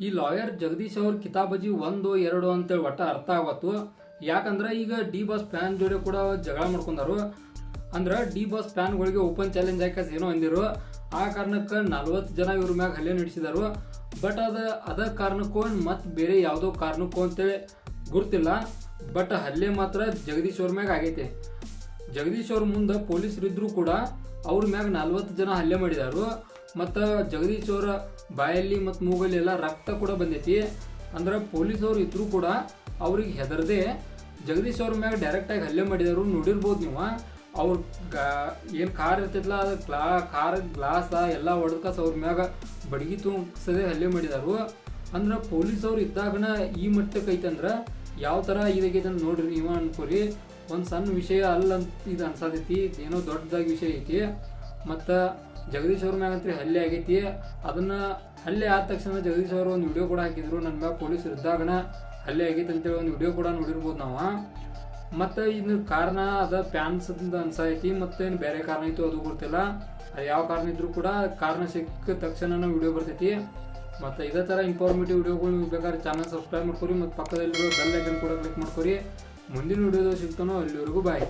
ಈ ಲಾಯರ್ ಜಗದೀಶ್ ಅವ್ರ ಕಿತಾಬಜಿ ಒಂದು, ಎರಡು ಅಂತೇಳಿ ಒಟ್ಟ ಅರ್ಥ ಆಗತ್ತು. ಯಾಕಂದ್ರೆ ಈಗ ಡಿ ಬಾಸ್ ಫ್ಯಾನ್ ಜೋಡಿ ಕೂಡ ಜಗಳ ಮಾಡ್ಕೊಂಡಾರು. ಅಂದ್ರೆ ಡಿ ಬಾಸ್ ಫ್ಯಾನ್ಗಳಿಗೆ ಓಪನ್ ಚಾಲೆಂಜ್ ಹಾಕಸ್ ಏನೋ ಅಂದಿರು. ಆ ಕಾರಣಕ್ಕೆ ನಲ್ವತ್ತು ಜನ ಇವ್ರ ಮ್ಯಾಗ ಹಲ್ಲೆ ನಡೆಸಿದರು. ಬಟ್ ಅದ ಅದ ಕಾರಣಕ್ಕೂ ಮತ್ತು ಬೇರೆ ಯಾವುದೋ ಕಾರಣಕ್ಕೂ ಅಂತೇಳಿ ಗುರ್ತಿಲ್ಲ. ಬಟ್ ಹಲ್ಲೆ ಮಾತ್ರ ಜಗದೀಶ್ ಅವ್ರ ಮ್ಯಾಗ ಆಗೈತೆ. ಜಗದೀಶ್ ಅವ್ರ ಮುಂದೆ ಪೊಲೀಸರು ಇದ್ರು ಕೂಡ ಅವ್ರ ಮ್ಯಾಗ ನಲ್ವತ್ತು ಜನ ಹಲ್ಲೆ ಮಾಡಿದಾರು. ಮತ್ತು ಜಗದೀಶ್ ಅವರ ಬಾಯಲ್ಲಿ ಮತ್ತು ಮೂಗಲ್ಲಿ ಎಲ್ಲ ರಕ್ತ ಕೂಡ ಬಂದೈತಿ. ಅಂದ್ರೆ ಪೊಲೀಸ್ ಅವ್ರು ಇದ್ರು ಕೂಡ ಅವ್ರಿಗೆ ಹೆದರದೆ ಜಗದೀಶ್ ಅವ್ರ ಮ್ಯಾಗ ಡೈರೆಕ್ಟಾಗಿ ಹಲ್ಲೆ ಮಾಡಿದಾರು ನೋಡಿರ್ಬೋದು ನೀವು. ಅವ್ರ ಗಾ, ಏನು ಕಾರ್ ಇರ್ತೈತಲ್ಲ ಅದು ಗ್ಲಾ, ಕಾರ್ ಗ್ಲಾಸ ಎಲ್ಲ ಹೊಡೆದ್ಕಸ್ ಅವ್ರ ಮ್ಯಾಗ ಬಡಗಿ ತುಂಬಿಸದೆ ಹಲ್ಲೆ ಮಾಡಿದಾರು ಅಂದ್ರೆ ಪೊಲೀಸ್ ಅವ್ರು ಇದ್ದಾಗನ ಈ ಮಟ್ಟಕ್ಕೆ ಐತಂದ್ರೆ ಯಾವ ಥರ ಇದಾಗೈತೆ ಅಂತ ನೋಡ್ರಿ ನೀವು ಅನ್ಕೋರಿ. ಒಂದು ಸಣ್ಣ ವಿಷಯ ಅಲ್ಲ ಅಂತ ಇದು ಅನ್ಸತೈತಿ ಏನೋ ದೊಡ್ಡದಾಗಿ ವಿಷಯ ಐತಿ. ಮತ್ತು ಜಗದೀಶ್ ಅವ್ರ ಮ್ಯಾಗ ಅಂತೂ ಹಲ್ಲೆ ಆಗೈತಿ. ಅದನ್ನ ಹಲ್ಲೆ ಆದ ತಕ್ಷಣ ಜಗದೀಶ್ ಅವರು ಒಂದು ವಿಡಿಯೋ ಕೂಡ ಹಾಕಿದ್ರು. ನನ್ನ ಮ್ಯಾಗ ಪೊಲೀಸ್ ಇದ್ದಾಗಣ ಹಲ್ಲೆ ಆಗೈತೆ ಅಂತೇಳಿ ಒಂದು ವಿಡಿಯೋ ಕೂಡ ನೋಡಿರ್ಬೋದು ನಾವು. ಮತ್ತು ಇನ್ನು ಕಾರಣ ಅದ ಪ್ಯಾನ್ಸ್ ಅನ್ಸೈತಿ ಮತ್ತೇನು ಬೇರೆ ಕಾರಣ ಇತ್ತು ಅದು ಗೊತ್ತಿಲ್ಲ. ಅದು ಯಾವ ಕಾರಣ ಇದ್ರೂ ಕೂಡ ಕಾರಣ ಸಿಕ್ಕ ತಕ್ಷಣ ವಿಡಿಯೋ ಬರ್ತೈತಿ. ಮತ್ತು ಇದೇ ಥರ ಇನ್ಫಾರ್ಮೇಟಿವ್ ವಿಡಿಯೋಗಳು ಬೇಕಾದ್ರೆ ಚಾನಲ್ ಸಬ್ಸ್ಕ್ರೈಬ್ ಮಾಡ್ಕೊರಿ. ಮತ್ತು ಪಕ್ಕದಲ್ಲಿರೋ ಬೆಲ್ ಐಕನ್ ಕೂಡ ಕ್ಲಿಕ್ ಮಾಡ್ಕೊರಿ. ಮುಂದಿನ ವಿಡಿಯೋದಲ್ಲಿ ಸಿಗ್ತಾನೋ ಅಲ್ಲಿವರೆಗೂ ಬಾಯ್